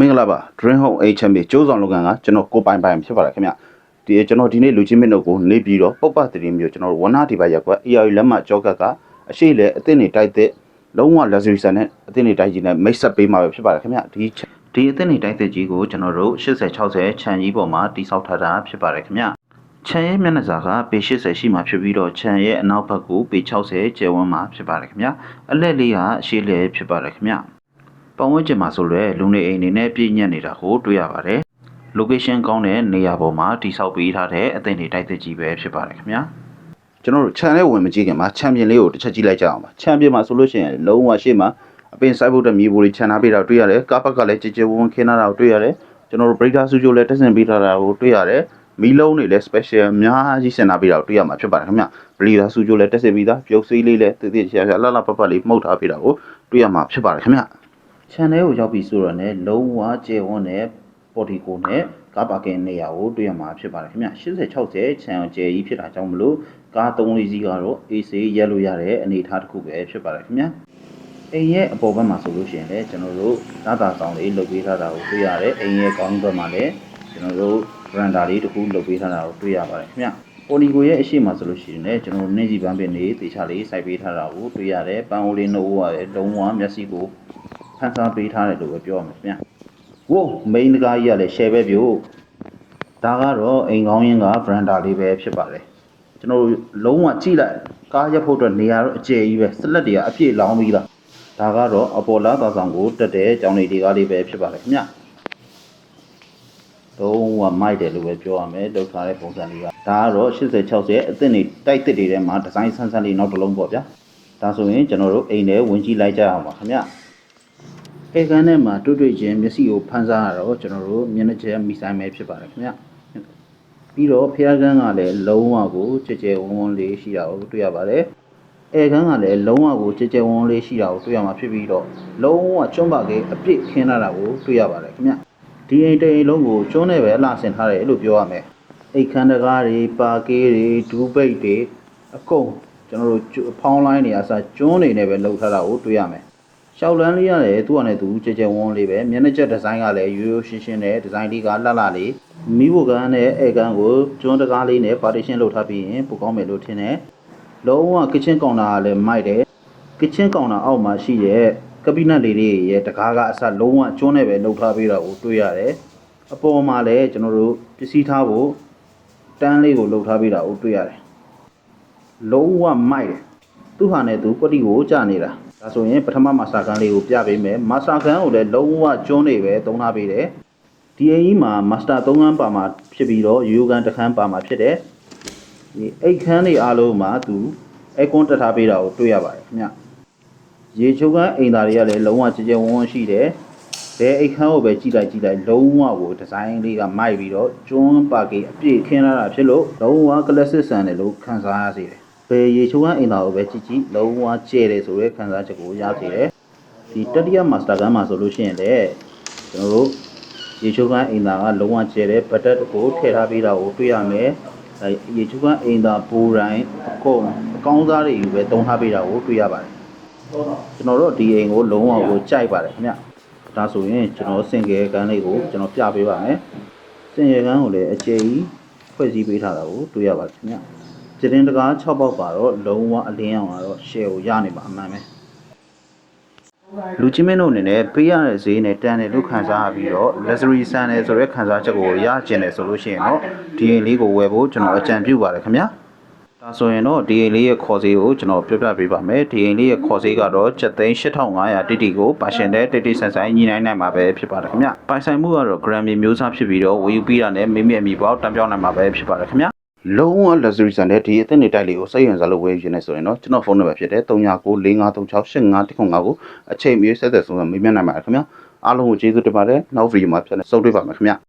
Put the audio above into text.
မင်္ဂလာပါ Dream Home HMB ကျိုးဆောင်လုပ်ငန်းကကျွန်တော်ကိုပိုင်ပိုင်ဖြစ်ပါတယ်ခင်ဗျဒီကျွန်တော်ဒီနေ့လူချင်းမင်းတို့ကိုနေပြီးတော့ပုပ္ပတရီမျိုးကျွန်တော်ဝနာဒီဘက်ရက်ကွက် AR လက်မှတ်ကြောကတ်ကအရှိလေအသစ်နေတိုက်တဲ့လုံးဝ luxury ဆန်နဲ့အသစ်နေတိုက်ကြီးနဲ့မိတ်ဆက်ပေးမှာပဲဖြစ်ပါတယ်ခင်ဗျဒီဒီအသစ်နေတိုက်တဲ့ကြီးကိုကျွန်တော်တို့80 60ခြံကြီးပေါ်မှာတိစောက်ထားတာဖြစ်ပါတယ်ခင်ဗျခြံရဲ့မျက်နှာစာကပေ80ရှိမှဖြစ်ပြီးတော့ခြံရဲ့အနောက်ဘက်ကိုပေ60ကျယ်ဝန်းမှာဖြစ်ပါတယ်ခင်ဗျအလက်လေးကအရှိလေဖြစ်ပါတယ်ခင်ဗျ ပတ်ဝန်းကျင်မှာဆိုလွယ်လူနေအိမ်အနေနဲ့ပြည့်ညက်နေတာကိုတွေ့ရပါတယ်။ location ကောင်းတဲ့နေရာပေါ်မှာတိဆောက်ပေးထားတဲ့အသင်းတွေတိုက်သက်ကြီးပဲဖြစ်ပါတယ်ခင်ဗျာ။ကျွန်တော်တို့ခြံလေးဝင်မကြည့်ခင်မှာချန်ပီယံလေးကိုတစ်ချက်ကြည့်လိုက်ကြအောင်ပါ။ချန်ပီယံမှာဆိုလို့ရှိရင်လုံးဝရှေ့မှာအပင်စိုက်ဖို့တဲ့မြေပေါ်တွေခြံထားပေးတာကိုတွေ့ရတယ်။ကားပတ်ကလည်းကြည်ကြည်ဝန်းဝန်းခင်းထားတာကိုတွေ့ရတယ်။ကျွန်တော်တို့ breaker ဆူဂျိုလည်းတက်ဆင်ပေးထားတာကိုတွေ့ရတယ်။မီလုံးတွေလည်း special အများကြီးဆင်ထားပေးတာကိုတွေ့ရမှာဖြစ်ပါတယ်ခင်ဗျ။ breaker ဆူဂျိုလည်းတက်ဆင်ပေးတာပြုတ်စေးလေးလည်းတည်တည်ချာချာလှလှပပလေးမှုတ်ထားပေးတာကိုတွေ့ရမှာဖြစ်ပါတယ်ခင်ဗျ။ channel ကိုရောက်ပြီဆိုတော့လည်းလုံးဝကျယ်ဝန်းတဲ့ portico နဲ့ကားပါကင်နေရာကိုတွေ့ရမှာဖြစ်ပါတယ်ခင်ဗျ80 60 channel ကျယ်ကြီးဖြစ်တာကြောင့်မလို့ကား3လေးစီးကတော့ AC ရက်လို့ရတဲ့အနေအထားတစ်ခုပဲဖြစ်ပါတယ်ခင်ဗျအိမ်ရဲ့အပေါ်ဘက်မှာဆိုလို့ရှိရင်လည်းကျွန်တော်တို့သာသာဆောင်လေးလုပ်ပေးထားတာကိုတွေ့ရတယ်အိမ်ရဲ့ကောင်းဘက်မှာလည်းကျွန်တော်တို့ veranda လေးတစ်ခုလုပ်ပေးထားတာကိုတွေ့ရပါတယ်ခင်ဗျပေါ်နီကိုရဲ့အရှိမဆိုလို့ရှိရင်လည်းကျွန်တော်တို့နှင်းစီပန်းပင်လေးတေချာလေးစိုက်ပေးထားတာကိုတွေ့ရတယ်ပန်းအိုးလေးနှုတ်ဝရတယ်လုံးဝမျက်စိကို ဖန်ဆားပေးထားတယ်လို့ပဲပြောရမှာခင်ဗျ။ဝိုးမိန်တကားကြီးကလည်း share ပဲပြို့ဒါကတော့အိမ်ကောင်းရင်းက veranda လေးပဲဖြစ်ပါတယ်။ကျွန်တော်တို့လုံးဝကြည့်လိုက်ကားရက်ဖို့အတွက်နေရာတော့အကျယ်ကြီးပဲစလက်တွေကအပြည့်လောင်းပြီးသား။ဒါကတော့အပေါ်လာသာဆောင်ကိုတက်တဲ့ကြောင်လေးတွေကလေးပဲဖြစ်ပါတယ်ခင်ဗျ။လုံးဝမိုက်တယ်လို့ပဲပြောရမယ်လောက်ထားတဲ့ပုံစံလေးကဒါကတော့80 60အသစ်နေတိုက်သစ်တွေထဲမှာဒီဇိုင်းဆန်းဆန်းလေးနောက်တစ်လုံးပေါ့ဗျာ။ဒါဆိုရင်ကျွန်တော်တို့အိမ်ထဲဝင်ကြည့်လိုက်ကြအောင်ပါခင်ဗျ။ ဧကန်ထဲမှာတွေ့တွေ့ချင်းမျက်စိကိုဖန်ဆားရတော့ကျွန်တော်တို့မျက်နှာကျက်မိဆိုင်ပဲဖြစ်ပါတယ်ခင်ဗျပြီးတော့ဖျားကန်းကလည်းလုံးဝကိုကြဲကြဲဝန်းဝန်းလေးရှိတာကိုတွေ့ရပါတယ်ဧကန်ကလည်းလုံးဝကိုကြဲကြဲဝန်းဝန်းလေးရှိတာကိုတွေ့ရမှာဖြစ်ပြီးတော့လုံးဝကျွန်းပါကေအပြစ်ခင်းလာတာကိုတွေ့ရပါတယ်ခင်ဗျဒီအိမ်တစ်အိမ်လုံးကိုကျွန်းနဲ့ပဲအလှဆင်ထားတယ်လို့ပြောရမယ်အိတ်ခမ်းတကားတွေပါကေးတွေဒူးပိတ်တွေအကုန်ကျွန်တော်တို့ဖောင်းလိုင်းတွေအစားကျွန်းတွေနဲ့ပဲလှုပ်ထားတာကိုတွေ့ရမယ် ရှောက်လန်းလေးရတယ်သူ့အနေနဲ့သူကြဲကြဲဝန်းလေးပဲမျက်နှာချက်ဒီဇိုင်းကလည်းရိုးရိုးရှင်းရှင်းနဲ့ဒီဇိုင်းလေးကလှလှလေးမီးဘိုကန်နဲ့အဲကန်ကိုကျွန်းတကားလေးနဲ့ partition လုပ်ထားပြီးရင်ပိုကောင်းမယ်လို့ထင်တယ်လုံးဝ kitchen counter ကလည်းမိုက်တယ် kitchen counter အောက်မှာရှိတဲ့ကပိနတ်လေးတွေရဲ့တကားကအစလုံးဝကျွန်းနဲ့ပဲလုပ်ထားပေးတာကိုတွေ့ရတယ်အပေါ်မှာလည်းကျွန်တော်တို့ပစ္စည်းထားဖို့တန်းလေးကိုလုပ်ထားပေးတာကိုတွေ့ရတယ်လုံးဝမိုက်တယ်သူ့ဟာနဲ့သူပတိကိုကြာနေတာ ဒါဆိုရင်ပထမမာစတာကန်လေးကိုပြပေးမယ်မာစတာကန်ကိုလည်းလုံးဝကျွန်းနေပဲသုံးထားပေးတယ်ဒီအကြီးမှာမာစတာ3ခန်းပါမှာဖြစ်ပြီးတော့ယူကန်တစ်ခန်းပါမှာဖြစ်တယ်ဒီအိတ်ခန်းတွေအားလုံးမှာသူအဲကွန်းတက်ထားပေးတာကိုတွေ့ရပါတယ်ခင်ဗျရေချိုးကန်းအိမ်သားတွေကလည်းလုံးဝကြည်ကြဲဝန်းဝန်းရှိတယ်ဘယ်အိတ်ခန်းကိုပဲကြည့်လိုက်ကြည့်လိုက်လုံးဝကိုဒီဇိုင်းလေးကမိုက်ပြီးတော့ကျွန်းပါကေအပြည့်ခင်းလာတာဖြစ်လို့လုံးဝ classic ဆန်တယ်လို့ခံစားရစေတယ် ဘယ်ရေချိုးကန်းအိမ်သားကိုပဲကြည့်ကြည့်လုံးဝကျဲတယ်ဆိုရဲခံစားချက်ကိုရစေတယ်ဒီတတိယမာစတာကန်းမှာဆိုလို့ရှိရင်လည်းကျွန်တော်တို့ရေချိုးကန်းအိမ်သားကလုံးဝကျဲတယ်ဘတ်တက်ကိုထည့်ထားပေးတာကိုတွေ့ရမယ်အဲရေချိုးကန်းအိမ်သားပိုးတိုင်းအကုန်အကောင်းစားတွေယူပဲတုံးထားပေးတာကိုတွေ့ရပါတယ်ကျွန်တော်တို့ဒီအိမ်ကိုလုံးဝကိုကြိုက်ပါတယ်ခင်ဗျဒါဆိုရင်ကျွန်တော်စင်ကယ်ကန်းလေးကိုကျွန်တော်ပြပေးပါမယ်စင်ကယ်ကန်းကိုလည်းအကျယ်ကြီးဖွဲ့စည်းပေးထားတာကိုတွေ့ရပါတယ်ခင်ဗျ ကျတင်တကား6ပေါက်ပါတော့လုံးဝအလင်းအောင်ကတော့ share ကိုရနေမှာအမှန်ပဲလူချင်းမင်းတို့အနေနဲ့ပေးရတဲ့ဈေးနဲ့တန်တယ်လို့ခံစားရပြီးတော့ luxury ဆန်တယ်ဆိုတဲ့ခံစားချက်ကိုရကျင်တယ်ဆိုလို့ရှိရင်တော့ဒီအိမ်လေးကိုဝယ်ဖို့ကျွန်တော်အကြံပြုပါတယ်ခင်ဗျာဒါဆိုရင်တော့ဒီအိမ်လေးရဲ့ခေါ်ဈေးကိုကျွန်တော်ပြောပြပေးပါမယ်ဒီအိမ်လေးရဲ့ခေါ်ဈေးကတော့7,8500တိတိကိုပါရှင်တဲ့တိတိဆန်ဆန်ညီနိုင်နိုင်မှာပဲဖြစ်ပါတယ်ခင်ဗျပိုင်ဆိုင်မှုကတော့ gram မျိုးစားဖြစ်ပြီးတော့ဝယ်ယူပြီးတာနဲ့မိမိအမိပေါက်တံပြောင်းနိုင်မှာပဲဖြစ်ပါတယ်ခင်ဗျ လုံးဝ luxury ဆန်တဲ့ဒီအသစ်နေတိုက်လေးကိုစိတ်ဝင်စားလို့ဝယ်ယူနေဆိုရင်တော့ကျွန်တော်ဖုန်းနံပါတ်ဖြစ်တဲ့3995368535ကိုအချိန်မြေဆက်သက်ဆုံးမေးမြန်းနိုင်ပါတယ်ခင်ဗျာအားလုံးကိုကျေးဇူးတင်ပါတယ်နောက်ဗီဒီယိုမှာပြန်လည်ဆုံတွေ့ပါမယ်ခင်ဗျာ